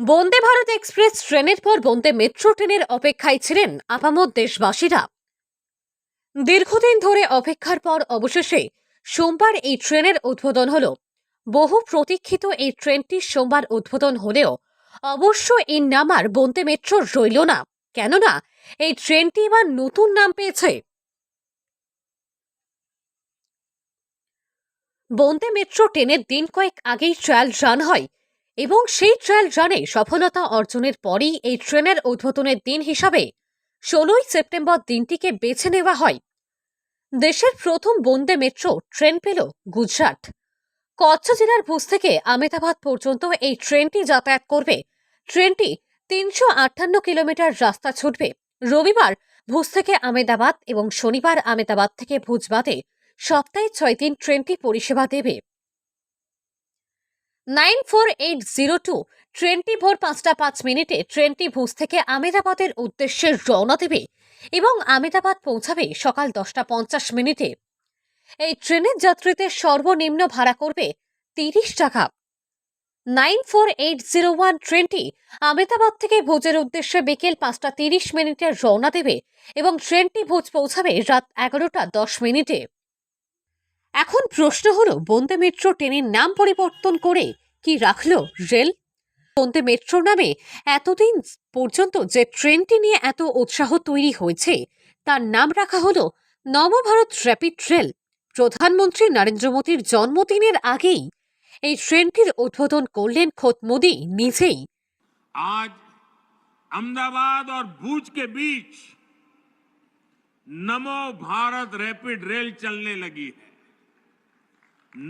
Vande Bharat express ট্রেনের পর বন্দে metro ট্রেনের অপেক্ষায় ছিলেন আপামত দেশবাসীরা। দীর্ঘদিন ধরে অপেক্ষার পর অবশেষে সোমবার এই ট্রেনের উদ্বোধন হল। বহু প্রতীক্ষিত এই ট্রেনটি সোমবার উদ্বোধন হলেও অবশ্য এই নাম আর বন্দে মেট্রো রইল না। কেননা, এই ট্রেনটি এবার নতুন নাম পেয়েছে। বন্দে মেট্রো ট্রেনের দিন কয়েক আগেই ট্রায়াল রান হয়। এবং সেই ট্রায়াল রানে সফলতা অর্জনের পরই এই ট্রেনের উদ্বোধনের দিন হিসাবে ষোলোই সেপ্টেম্বর দিনটিকে বেছে নেওয়া হয়। দেশের প্রথম বন্দে মেট্রো ট্রেন পেল গুজরাট। কচ্ছ জেলার ভুজ থেকে আমেদাবাদ পর্যন্ত এই ট্রেনটি যাতায়াত করবে। ট্রেনটি তিনশো আটান্ন কিলোমিটার রাস্তা ছুটবে। রবিবার ভুজ থেকে আমেদাবাদ এবং শনিবার আমেদাবাদ থেকে ভুজ বাদে সপ্তাহে ছয় দিন ট্রেনটি পরিষেবা দেবে। Nine four eight zero two, ট্রেনটি ভোর পাঁচটা পাঁচ মিনিটে ট্রেনটি ভুজ থেকে আমেদাবাদের উদ্দেশ্যে রওনা দেবে এবং আমেদাবাদ পৌঁছাবে সকাল দশটা পঞ্চাশ মিনিটে। এই ট্রেনের যাত্রীদের সর্বনিম্ন ভাড়া করবে তিরিশ টাকা। Nine four eight zero one ট্রেনটি আমেদাবাদ থেকে ভোজের উদ্দেশ্যে বিকেল পাঁচটা তিরিশ মিনিটে রওনা দেবে এবং ট্রেনটি ভোজ পৌঁছাবে রাত এগারোটা দশ মিনিটে। এখন প্রশ্ন হলো, বন্দে মেট্রো ট্রেনের নাম পরিবর্তন করে কি রাখলো রেল বন্দে মেট্রো নামে এতদিন পর্যন্ত যে ট্রেনটি নিয়ে এত উৎসাহ তৈরি হয়েছে তার নাম রাখা হলো নবভারত র্যাপিড রেল প্রধানমন্ত্রী নরেন্দ্র মোদীর জন্মদিনের আগেই এই ট্রেনটির উদ্বোধন করলেন খোদ মোদী নিজেই आज अहमदाबाद और भूज के बीच नमो भारत रैपिड रेल चलने लगी है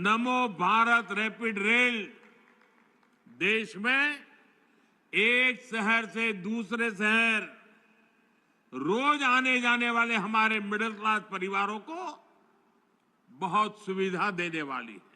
नमो भारत रैपिड रेल देश में एक शहर से दूसरे शहर रोज आने जाने वाले हमारे मिडिल क्लास परिवारों को बहुत सुविधा देने वाली है।